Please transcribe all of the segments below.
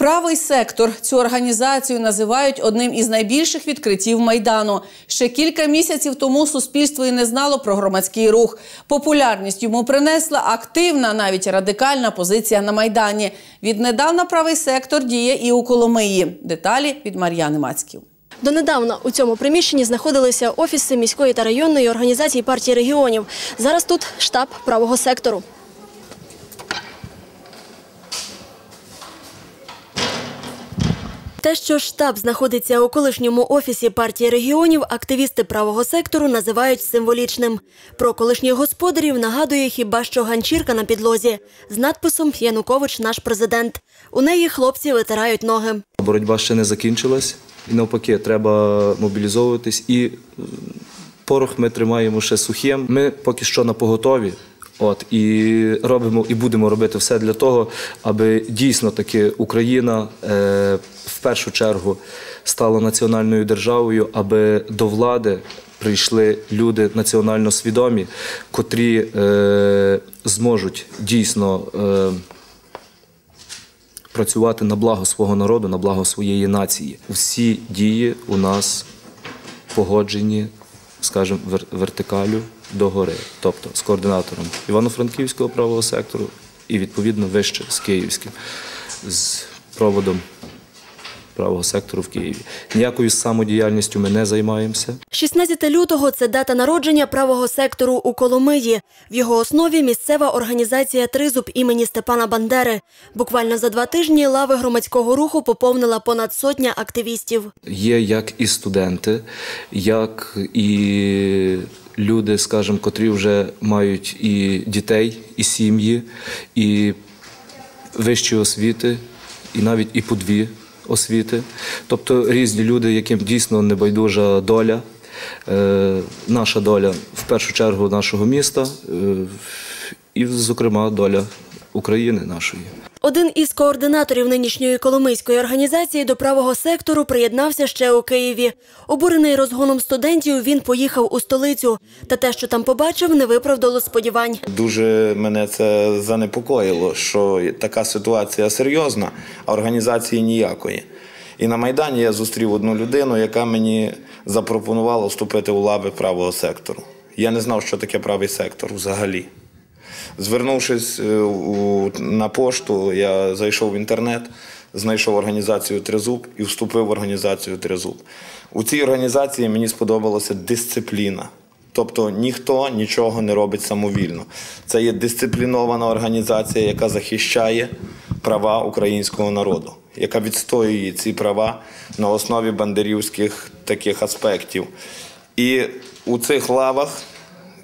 Правий сектор цю організацію називають одним із найбільших відкриттів майдану. Ще кілька місяців тому суспільство і не знало про громадський рух. Популярність йому принесла активна, навіть радикальна позиція на майдані. Віднедавна правий сектор діє і у Коломиї. Деталі від Мар'яни Мацьків. Донедавна у цьому приміщенні знаходилися офіси міської та районної організації партії регіонів. Зараз тут штаб правого сектору. Те, що штаб знаходиться у колишньому офісі партії регіонів, активісти правого сектору називають символічним. Про колишніх господарів нагадує хіба що ганчірка на підлозі з надписом Янукович наш президент. У неї хлопці витирають ноги. Боротьба ще не закінчилась, і навпаки, треба мобілізовуватись. І порох ми тримаємо ще сухим. Ми поки що на поготові. От і робимо і будемо робити все для того, аби дійсно таки Україна е, в першу чергу стала національною державою, аби до влади прийшли люди національно свідомі, котрі е, зможуть дійсно. Е, працювати на благо свого народу, на благо своєї нації. Всі дії у нас погоджені, скажімо, вер- вертикалю догори, тобто з координатором Івано-Франківського правого сектору і відповідно вище з Київським, з проводом правого сектору в Києві. Ніякою самодіяльністю ми не займаємося. 16 лютого – це дата народження правого сектору у Коломиї. В його основі місцева організація «Тризуб» імені Степана Бандери. Буквально за два тижні лави громадського руху поповнила понад сотня активістів. Є як і студенти, як і люди, скажімо, котрі вже мають і дітей, і сім'ї, і вищі освіти, і навіть і по дві освіти. Тобто різні люди, яким дійсно небайдужа доля. Е, наша доля в першу чергу нашого міста, е, і, зокрема, доля України нашої. Один із координаторів нинішньої коломийської організації до правого сектору приєднався ще у Києві. Обурений розгоном студентів, він поїхав у столицю. Та те, що там побачив, не виправдало сподівань. Дуже мене це занепокоїло, що така ситуація серйозна, а організації ніякої. І на Майдані я зустрів одну людину, яка мені запропонувала вступити у лави правого сектору. Я не знав, що таке правий сектор взагалі. Звернувшись е, на пошту, я зайшов в інтернет, знайшов організацію Тризуб і вступив в організацію Тризуб. У цій організації мені сподобалася дисципліна. Тобто ніхто нічого не робить самовільно. Це є дисциплінована організація, яка захищає права українського народу, яка відстоює ці права на основі бандерівських таких аспектів. І у цих лавах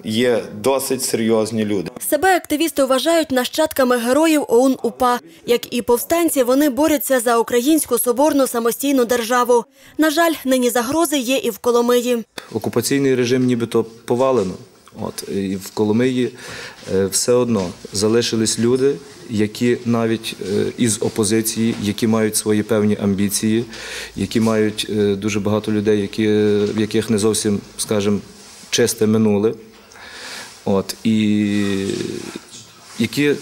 є досить серйозні люди. Себе активісти вважають нащадками героїв ОУН УПА. Як і повстанці, вони борються за українську соборну самостійну державу. На жаль, нині загрози є і в Коломиї. окупаційний режим нібито повалено. От і в Коломиї е, все одно залишились люди, які навіть е, із опозиції, які мають свої певні амбіції, які мають е, дуже багато людей, які, в яких не зовсім, скажімо, чисте минуле. От і які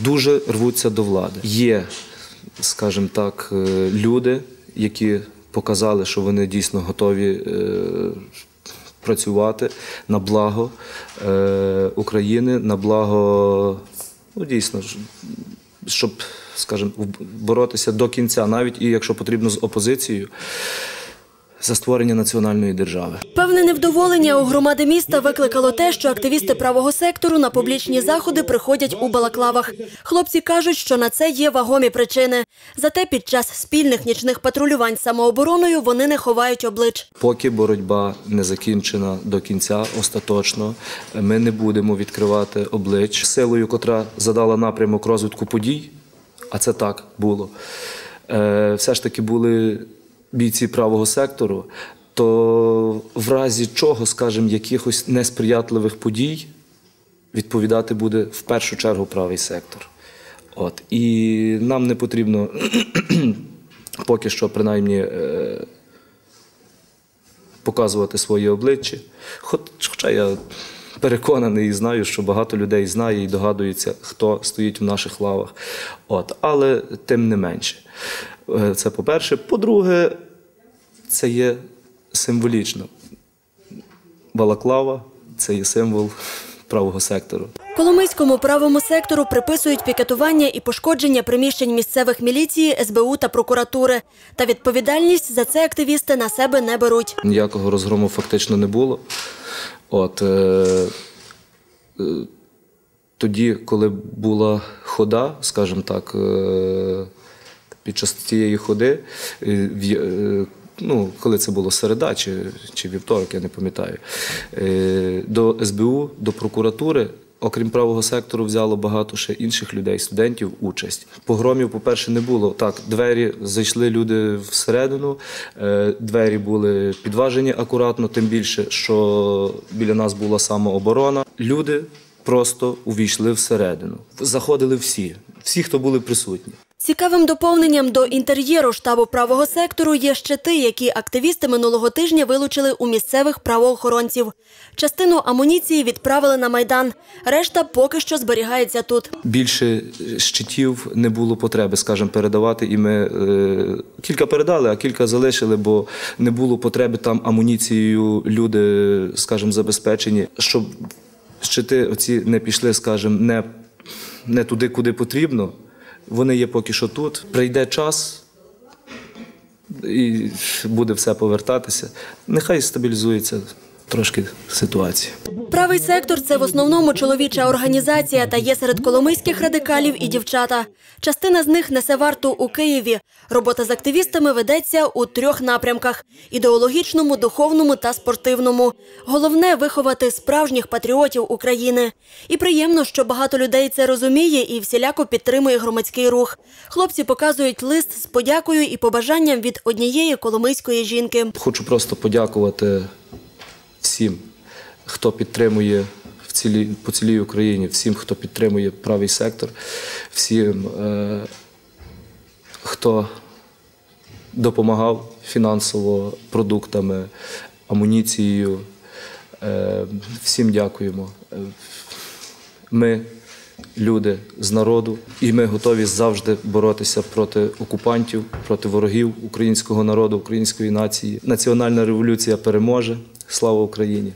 дуже рвуться до влади. Є, скажімо так, е, люди, які показали, що вони дійсно готові е, працювати на благо е, України, на благо, ну дійсно, щоб, скажімо, боротися до кінця, навіть і якщо потрібно з опозицією, за створення національної держави. Певне невдоволення у громади міста викликало те, що активісти правого сектору на публічні заходи приходять у балаклавах. Хлопці кажуть, що на це є вагомі причини. Зате під час спільних нічних патрулювань самообороною вони не ховають облич. Поки боротьба не закінчена до кінця остаточно, ми не будемо відкривати облич силою, котра задала напрямок розвитку подій, а це так було. е, Все ж таки були бійці правого сектору, то в разі чого, скажімо, якихось несприятливих подій відповідати буде в першу чергу правий сектор. От. І нам не потрібно поки що, принаймні, е, показувати своє обличчя. Хоч- Хоча я переконаний і знаю, що багато людей знає і догадується, хто стоїть в наших лавах. От, але тим не менше. Е, Це по-перше. По-друге, це є символічно. Балаклава це є символ правого сектору. Коломийському правому сектору приписують пікетування і пошкодження приміщень місцевих міліції, СБУ та прокуратури. Та відповідальність за це активісти на себе не беруть. Ніякого розгрому фактично не було. От, е, е, тоді, коли була хода, скажімо так, е, під час цієї ходи, е, е, ну, коли це було середа чи, чи вівторок, я не пам'ятаю, е, до СБУ, до прокуратури. Окрім правого сектору, взяло багато ще інших людей, студентів, участь. Погромів, по-перше, не було. Так, двері зайшли люди всередину, двері були підважені акуратно, тим більше, що біля нас була самооборона. Люди просто увійшли всередину. Заходили всі, всі, хто були присутні. Цікавим доповненням до інтер'єру штабу правого сектору є щити, які активісти минулого тижня вилучили у місцевих правоохоронців. Частину амуніції відправили на майдан. Решта поки що зберігається тут. Більше щитів не було потреби, скажімо, передавати. І ми е, кілька передали, а кілька залишили, бо не було потреби там амуніцією люди, скажімо, забезпечені, щоб щити оці не пішли, скажімо, не, не туди, куди потрібно. Вони є поки що тут. Прийде час. І буде все повертатися. Нехай стабілізується трошки ситуація. Правий сектор це в основному чоловіча організація та є серед коломийських радикалів і дівчата. Частина з них несе варту у Києві. Робота з активістами ведеться у трьох напрямках: ідеологічному, духовному та спортивному. Головне виховати справжніх патріотів України. І приємно, що багато людей це розуміє і всіляко підтримує громадський рух. Хлопці показують лист з подякою і побажанням від однієї коломийської жінки. Хочу просто подякувати всім, хто підтримує в цілі, по цілій Україні, всім, хто підтримує правий сектор, всім, е, хто допомагав фінансово продуктами, амуніцією. Е, всім дякуємо. Е, Ми люди з народу, і ми готові завжди боротися проти окупантів, проти ворогів українського народу, української нації. Національна революція переможе. Слава Україні!